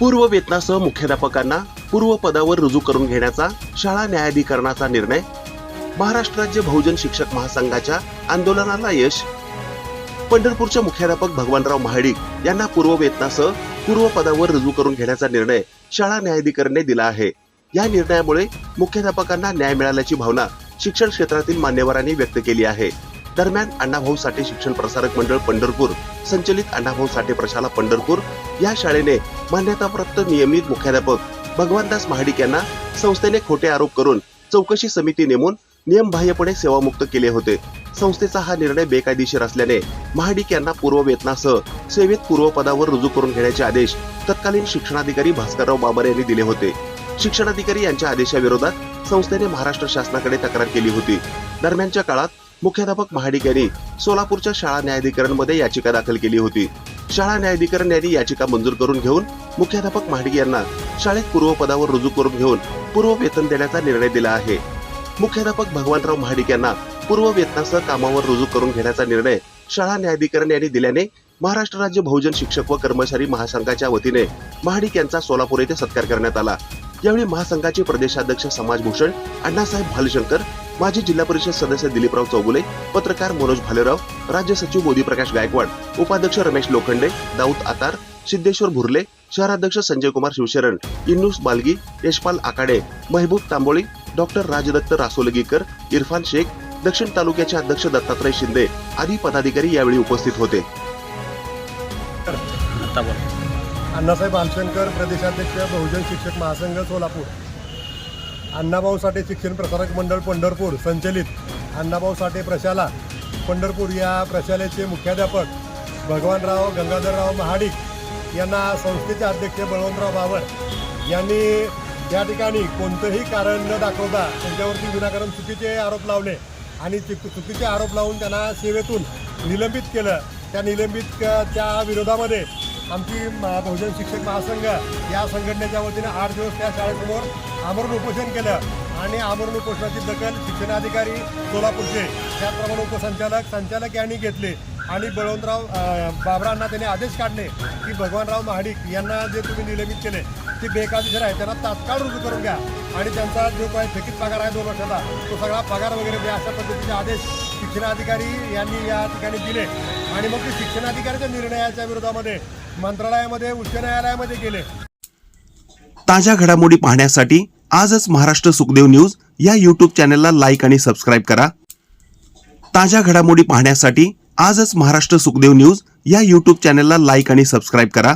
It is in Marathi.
पूर्व वेतनासह मुख्याध्यापकांना पूर्व पदावर रुजू करून घेण्याचा शाळा न्यायाधिकरणाचा निर्णय महाराष्ट्र राज्य बहुजन शिक्षक महासंघाच्या आंदोलनाला यश पंढरपूरचे मुख्याध्यापक भगवानराव महाडिक यांना पूर्व वेतनासह पूर्व पदावर रुजू करून घेण्याचा निर्णय शाळा न्यायाधिकरणाने दिला आहे. या निर्णयामुळे मुख्याध्यापकांना न्याय मिळाल्याची भावना शिक्षण क्षेत्रातील मान्यवरांनी व्यक्त केली आहे. दरम्यान अण्णाभाऊ साठे शिक्षण प्रसारक मंडळ पंढरपूर संचलित अण्णाभाऊ साठे प्रशाला पंढरपूर या शाळेने मान्यताप्राप्त नियमित मुख्याध्यापक भगवानदास महाडिक यांना संस्थेने खोटे आरोप करून चौकशी समिती नेमून नियमबाह्यपणे सेवामुक्त केले होते. संस्थेचा हा निर्णय बेकायदेशीर असल्याने महाडिक यांना पूर्व वेतनासह सेवेत पूर्वपदावर रुजू करून घेण्याचे आदेश तत्कालीन शिक्षणाधिकारी भास्करराव बाबर यांनी दिले होते. शिक्षणाधिकारी यांच्या आदेशाविरोधात संस्थेने महाराष्ट्र शासनाकडे तक्रार केली होती. दरम्यानच्या काळात मुख्याध्यापक महाडिक यांनी सोलापूरच्या शाळा न्यायाधिकरणमध्ये याचिका दाखल केली होती. शाळा न्यायाधिकरण यांनी याचिका मंजूर करून घेऊन मुख्याध्यापक महाडिक यांना शाळेत पूर्व पदावर रुजू करून घेऊन पूर्व वेतन देण्याचा निर्णय दिला आहे. मुख्याध्यापक भगवानराव महाडिक यांना पूर्व वेतनासह कामावर रुजू करून घेण्याचा निर्णय शाळा न्यायाधिकरण यांनी दिल्याने महाराष्ट्र राज्य बहुजन शिक्षक व कर्मचारी महासंघाच्या वतीने महाडिक यांचा सोलापूर येथे सत्कार करण्यात आला. यावेळी महासंघाचे प्रदेशाध्यक्ष समाजभूषण अण्णासाहेब भालशंकर माजी जिल्हा परिषद सदस्य दिलीपराव चौगुले पत्रकार मनोज भालेराव राज्य सचिव मोदी प्रकाश गायकवाड उपाध्यक्ष रमेश लोखंडे दाऊद आतार सिद्धेश्वर भुर्ले शहराध्यक्ष संजय कुमार शिवशरण इन्नुस बालगी यशपाल आकाडे महबूब तांबोळी डॉक्टर राजदत्त रासोलगीकर इरफान शेख दक्षिण तालुक्याचे अध्यक्ष दत्तात्रय शिंदे आदी पदाधिकारी यावेळी उपस्थित होते. अण्णासाहेब आमशंकर प्रदेशाध्यक्ष बहुजन शिक्षक महासंघ सोलापूर. अण्णाभाऊ साठे शिक्षण प्रसारक मंडळ पंढरपूर संचलित अण्णाभाऊ साठे प्रशाला. पंढरपूर या प्रशालेचे मुख्याध्यापक भगवानराव गंगाधरराव महाडिक यांना संस्थेचे अध्यक्ष बळवंतराव बाबर यांनी या ठिकाणी कोणतंही कारण न दाखवता त्यांच्यावरती विनाकारण चुकीचे आरोप लावले आणि चुकीचे आरोप लावून त्यांना सेवेतून निलंबित केलं. त्या निलंबित क- त्या विरोधामध्ये आमची बहुजन शिक्षक महासंघ या संघटनेच्या वतीने आठ दिवस त्या शाळेसमोर आमरण उपोषण केलं. आणि आमरण उपोषणाची दखल शिक्षणाधिकारी सोलापूरचे त्याचप्रमाणे उपसंचालक संचालक यांनी घेतले. आणि बळवंतराव बाबरांना त्यांनी आदेश काढले की भगवानराव महाडिक यांना जे तुम्ही निलंबित केले ते बेकायदेशीर आहे. त्यांना तात्काळ रुजू करून घ्या. आणि त्यांचा जो काही थकीत पगार आहे दोन वर्षाचा तो सगळा पगार वगैरे द्या अशा पद्धतीचे आदेश शिक्षणाधिकारी यांनी या ठिकाणी दिले. आणि मग ते शिक्षणाधिकाऱ्याच्या निर्णयाच्या विरोधामध्ये मंत्रालयामध्ये उच्च न्यायालयामध्ये गेले. ताज्या घडामोडी पाहण्यासाठी आजच महाराष्ट्र सुखदेव न्यूज या यूट्यूब चॅनलला लाईक आणि सबस्क्राईब करा. ताज्या घडामोडी पाहण्यासाठी आजच महाराष्ट्र सुखदेव न्यूज या यूट्यूब चॅनलला लाईक आणि सबस्क्राईब करा.